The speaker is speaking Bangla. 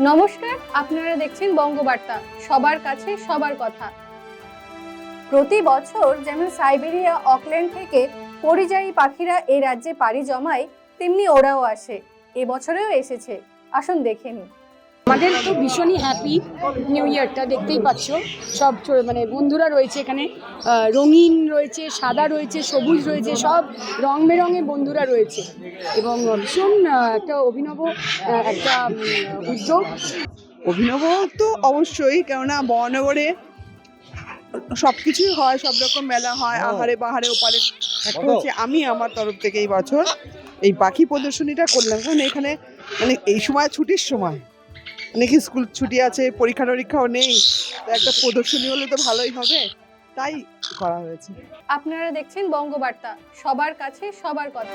নমস্কার, আপনারা দেখছেন বঙ্গবার্তা। সবার কাছে সবার কথা। প্রতি বছর যেমন সাইবেরিয়া, অকল্যান্ড থেকে পরিযায়ী পাখিরা এই রাজ্যে পাড়ি জমায়, তেমনি ওরাও আসে। এবছরেও এসেছে। আসুন দেখে নিই। আমাদের তো ভীষণই হ্যাপি নিউ ইয়ারটা দেখতেই পাচ্ছ। সব ছো- মানে বন্ধুরা রয়েছে এখানে রঙিন রয়েছে সাদা রয়েছে সবুজ রয়েছে সব রং বেরঙে বন্ধুরা রয়েছে। এবং ভীষণ একটা অভিনব একটা উদ্যোগ। অভিনব তো অবশ্যই কেননা বরানগরে সব কিছুই হয় সব রকম মেলা হয় আহারে বাহারে ওপারে। একটা হচ্ছে আমি আমার তরফ থেকে এই বছর এই পাখি প্রদর্শনীটা করলাম। কারণ এখানে মানে এই সময় ছুটির সময়। অনেকে স্কুল ছুটি আছে পরীক্ষা টরীক্ষাও নেই তো একটা প্রদর্শনী হলে তো ভালোই হবে তাই করা হয়েছে। আপনারা দেখছেন বঙ্গবার্তা সবার কাছে সবার কথা।